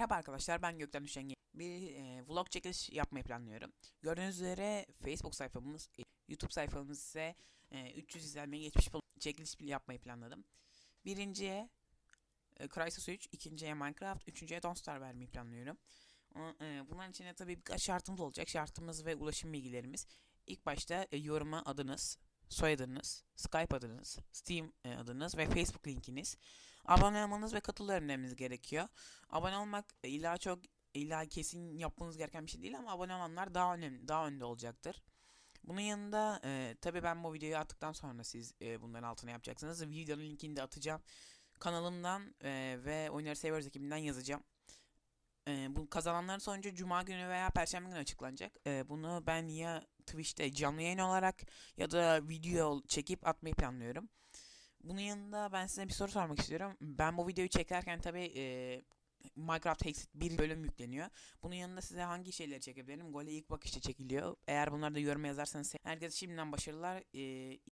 arkadaşlar ben Gökten Düşen bir e, vlog çekiliş yapmayı planlıyorum. Gördüğünüz üzere Facebook sayfamız, e, YouTube sayfamız ise e, 300 izlenmeye geçmiş çekiliş yapmayı planladım. Birinciye e, Crysis 3, ikinciye Minecraft, üçüncüye Don't Star vermeyi planlıyorum. O, e, bunların içinde tabii birkaç şartımız olacak. Şartımız ve ulaşım bilgilerimiz. İlk başta e, yoruma adınız, soyadınız, Skype adınız, Steam e, adınız ve Facebook linkiniz. Abone olmanız ve katıl önermeniz gerekiyor. Abone olmak e, illa çok illa kesin yapmanız gereken bir şey değil ama abone olanlar daha önemli, daha önde olacaktır. Bunun yanında e, tabii ben bu videoyu attıktan sonra siz e, bunların altına yapacaksınız. Videonun linkini de atacağım. Kanalımdan e, ve Oyunları Seviyoruz ekibinden yazacağım. E, bu kazananların sonucu Cuma günü veya Perşembe günü açıklanacak. E, bunu ben ya Twitch'te canlı yayın olarak ya da video çekip atmayı planlıyorum. Bunun yanında ben size bir soru sormak istiyorum. Ben bu videoyu çekerken tabii e, Minecraft Hexit bir bölüm yükleniyor. Bunun yanında size hangi şeyleri çekebilirim? Gole ilk bakışta çekiliyor. Eğer bunları da yoruma yazarsanız herkese şimdiden başarılar. E,